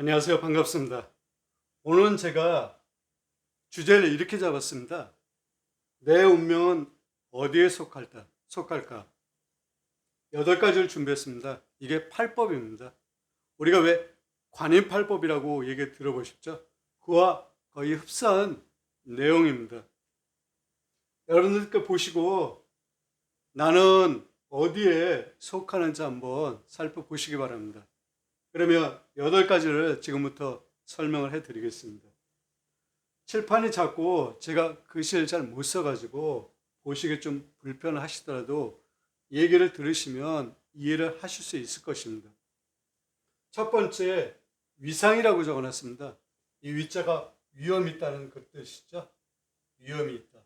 안녕하세요. 반갑습니다. 오늘은 제가 주제를 이렇게 잡았습니다. 내 운명은 어디에 속할까? 속할까? 여덟 가지를 준비했습니다. 이게 팔법입니다. 우리가 왜 관인팔법이라고 얘기 들어보셨죠? 그와 거의 흡사한 내용입니다. 여러분들께 보시고 나는 어디에 속하는지 한번 살펴보시기 바랍니다. 그러면 여덟 가지를 지금부터 설명을 해 드리겠습니다. 칠판이 작고 제가 글씨를 잘 못 써가지고 보시기 좀 불편하시더라도 얘기를 들으시면 이해를 하실 수 있을 것입니다. 첫 번째, 위상이라고 적어놨습니다. 이 위자가 위험이 있다는 그 뜻이죠. 위험이 있다.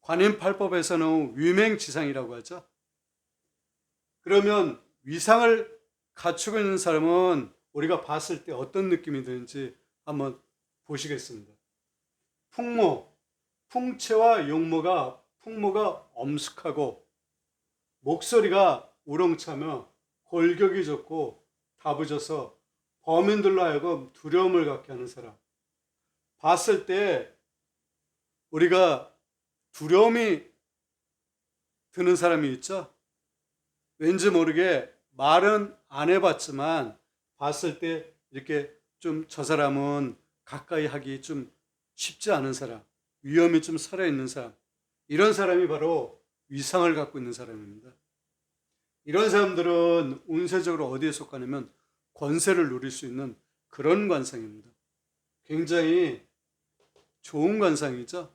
관인팔법에서는 위맹지상이라고 하죠. 그러면 위상을 갖추고 있는 사람은 우리가 봤을 때 어떤 느낌이 드는지 한번 보시겠습니다. 풍모, 풍채와 용모가 풍모가 엄숙하고 목소리가 우렁차며 골격이 좋고 다부져서 범인들로 하여금 두려움을 갖게 하는 사람. 봤을 때 우리가 두려움이 드는 사람이 있죠. 왠지 모르게 말은 안 해봤지만 봤을 때 이렇게 좀 저 사람은 가까이 하기 좀 쉽지 않은 사람, 위험이 좀 살아 있는 사람, 이런 사람이 바로 위상을 갖고 있는 사람입니다. 이런 사람들은 운세적으로 어디에 속하냐면 권세를 누릴 수 있는 그런 관상입니다. 굉장히 좋은 관상이죠.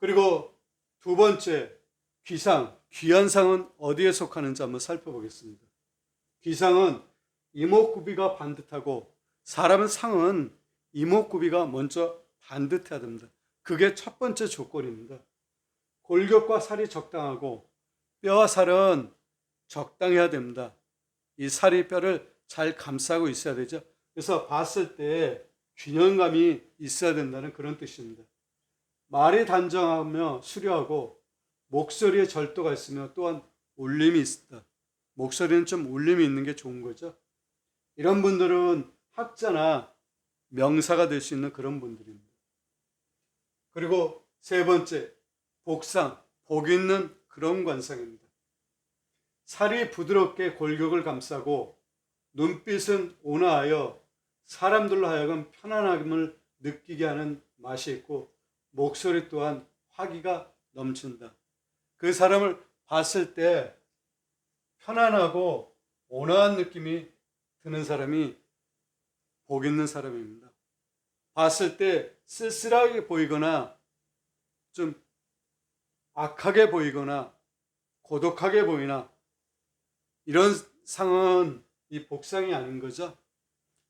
그리고 두 번째, 귀상, 귀한 상은 어디에 속하는지 한번 살펴보겠습니다. 귀상은 이목구비가 반듯하고 사람은 상은 이목구비가 먼저 반듯해야 됩니다. 그게 첫 번째 조건입니다. 골격과 살이 적당하고 뼈와 살은 적당해야 됩니다. 이 살이 뼈를 잘 감싸고 있어야 되죠. 그래서 봤을 때 균형감이 있어야 된다는 그런 뜻입니다. 말이 단정하며 수려하고 목소리에 절도가 있으며 또한 울림이 있다. 목소리는 좀 울림이 있는 게 좋은 거죠. 이런 분들은 학자나 명사가 될 수 있는 그런 분들입니다. 그리고 세 번째, 복상, 복 있는 그런 관상입니다. 살이 부드럽게 골격을 감싸고 눈빛은 온화하여 사람들로 하여금 편안함을 느끼게 하는 맛이 있고 목소리 또한 화기가 넘친다. 그 사람을 봤을 때 편안하고 온화한 느낌이 드는 사람이 복 있는 사람입니다. 봤을 때 쓸쓸하게 보이거나 좀 악하게 보이거나 고독하게 보이나 이런 상은 이 복상이 아닌 거죠.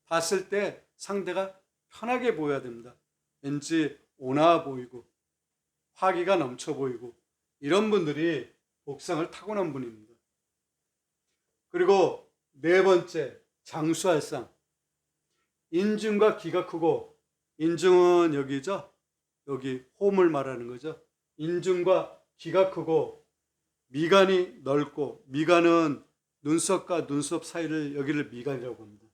봤을 때 상대가 편하게 보여야 됩니다. 왠지 온화해 보이고 화기가 넘쳐 보이고 이런 분들이 복상을 타고난 분입니다. 그리고 네 번째 장수할 상 인중과 기가 크고 인중은 여기죠. 여기 홈을 말하는 거죠. 인중과 기가 크고 미간이 넓고 미간은 눈썹과 눈썹 사이를 여기를 미간이라고 합니다.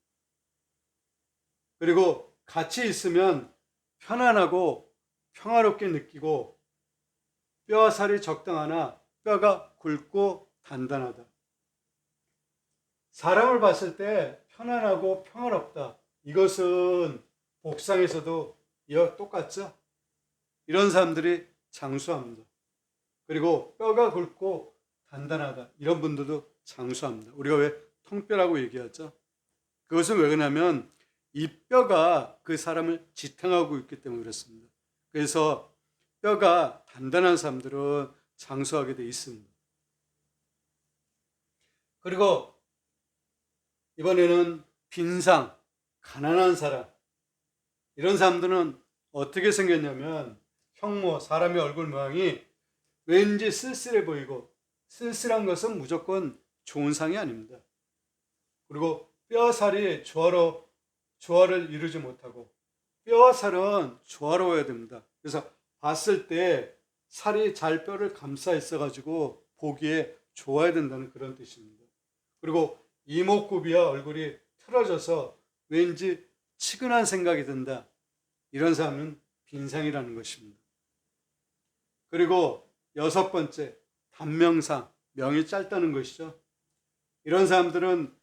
그리고 같이 있으면 편안하고 평화롭게 느끼고 뼈와 살이 적당하나 뼈가 굵고 단단하다. 사람을 봤을 때 편안하고 평화롭다. 이것은 복상에서도 똑같죠? 이런 사람들이 장수합니다. 그리고 뼈가 굵고 단단하다. 이런 분들도 장수합니다. 우리가 왜 통뼈라고 얘기하죠? 그것은 왜 그러냐면 이 뼈가 그 사람을 지탱하고 있기 때문에 그렇습니다. 그래서 뼈가 단단한 사람들은 장수하게 돼 있습니다. 그리고 이번에는 빈상, 가난한 사람. 이런 사람들은 어떻게 생겼냐면 형모, 사람의 얼굴 모양이 왠지 쓸쓸해 보이고 쓸쓸한 것은 무조건 좋은 상이 아닙니다. 그리고 뼈살이 조화로 조화를 이루지 못하고 뼈와 살은 조화로워야 됩니다. 그래서 봤을 때 살이 잘 뼈를 감싸 있어 가지고 보기에 좋아야 된다는 그런 뜻입니다. 그리고 이목구비와 얼굴이 틀어져서 왠지 치근한 생각이 든다. 이런 사람은 빈상이라는 것입니다. 그리고 여섯 번째, 단명상, 명이 짧다는 것이죠. 이런 사람들은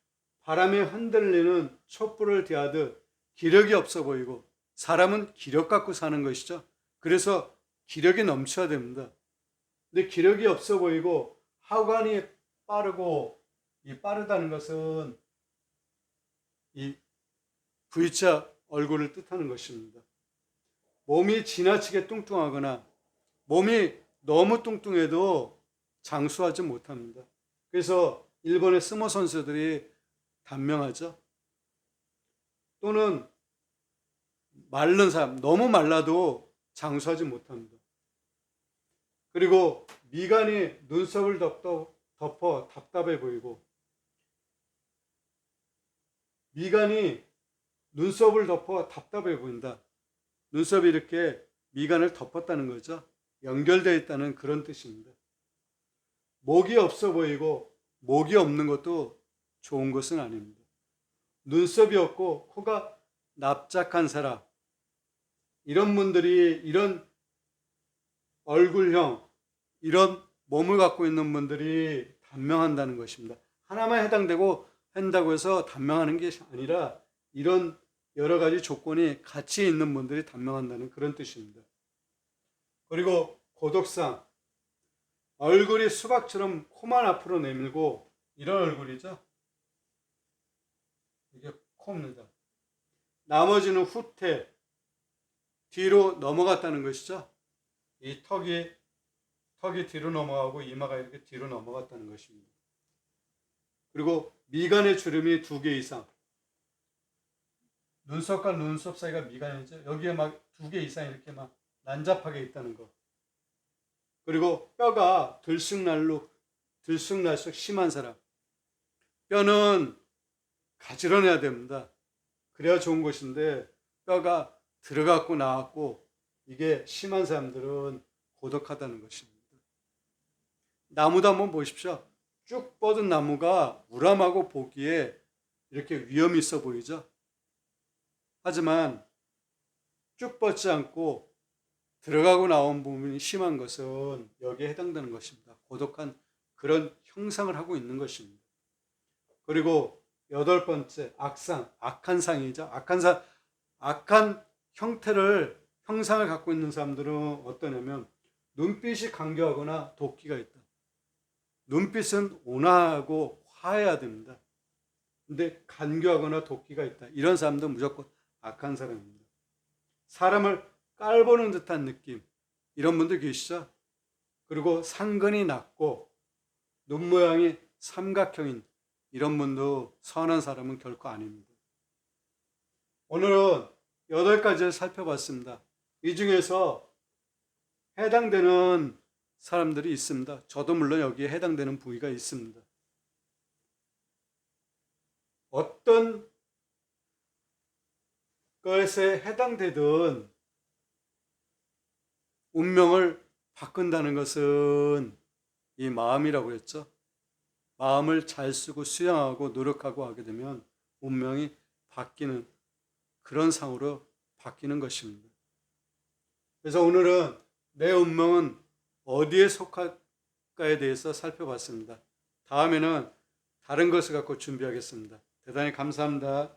바람에 흔들리는 촛불을 대하듯 기력이 없어 보이고 사람은 기력 갖고 사는 것이죠. 그래서 기력이 넘쳐야 됩니다. 근데 기력이 없어 보이고 하관이 빠르고 이 빠르다는 것은 이 V자 얼굴을 뜻하는 것입니다. 몸이 지나치게 뚱뚱하거나 몸이 너무 뚱뚱해도 장수하지 못합니다. 그래서 일본의 스모 선수들이 단명하죠. 또는 마른 사람, 너무 말라도 장수하지 못합니다. 그리고 미간이 눈썹을 덮어, 덮어 답답해 보이고 미간이 눈썹을 덮어 답답해 보인다. 눈썹이 이렇게 미간을 덮었다는 거죠. 연결되어 있다는 그런 뜻입니다. 목이 없어 보이고 목이 없는 것도 좋은 것은 아닙니다. 눈썹이 없고 코가 납작한 사람 이런 분들이 이런 얼굴형 이런 몸을 갖고 있는 분들이 단명한다는 것입니다. 하나만 해당되고 한다고 해서 단명하는 게 아니라 이런 여러 가지 조건이 같이 있는 분들이 단명한다는 그런 뜻입니다. 그리고 고독상 얼굴이 수박처럼 코만 앞으로 내밀고 이런 얼굴이죠. 이게 코입니다. 나머지는 후퇴 뒤로 넘어갔다는 것이죠. 이 턱이 턱이 뒤로 넘어가고 이마가 이렇게 뒤로 넘어갔다는 것입니다. 그리고 미간의 주름이 두 개 이상. 눈썹과 눈썹 사이가 미간이죠. 여기에 막 두 개 이상 이렇게 막 난잡하게 있다는 거. 그리고 뼈가 들쑥날룩 들쑥날쑥 심한 사람. 뼈는 가지런해야 됩니다. 그래야 좋은 것인데 뼈가 들어갔고 나왔고 이게 심한 사람들은 고독하다는 것입니다. 나무도 한번 보십시오. 쭉 뻗은 나무가 우람하고 보기에 이렇게 위험이 있어 보이죠? 하지만 쭉 뻗지 않고 들어가고 나온 부분이 심한 것은 여기에 해당되는 것입니다. 고독한 그런 형상을 하고 있는 것입니다. 그리고 여덟 번째 악상, 악한 상이죠. 악한 상, 악한 형태를 형상을 갖고 있는 사람들은 어떠냐면 눈빛이 강교하거나 도끼가 있다. 눈빛은 온화하고 화해야 됩니다. 근데 간교하거나 도끼가 있다. 이런 사람들은 무조건 악한 사람입니다. 사람을 깔보는 듯한 느낌. 이런 분들 계시죠? 그리고 상근이 낮고 눈 모양이 삼각형인 이런 분도 선한 사람은 결코 아닙니다. 오늘은 여덟 가지를 살펴봤습니다. 이 중에서 해당되는 사람들이 있습니다. 저도 물론 여기에 해당되는 부위가 있습니다. 어떤 것에 해당되든 운명을 바꾼다는 것은 이 마음이라고 했죠. 마음을 잘 쓰고 수양하고 노력하고 하게 되면 운명이 바뀌는 그런 상으로 바뀌는 것입니다. 그래서 오늘은 내 운명은 어디에 속할까에 대해서 살펴봤습니다. 다음에는 다른 것을 갖고 준비하겠습니다. 대단히 감사합니다.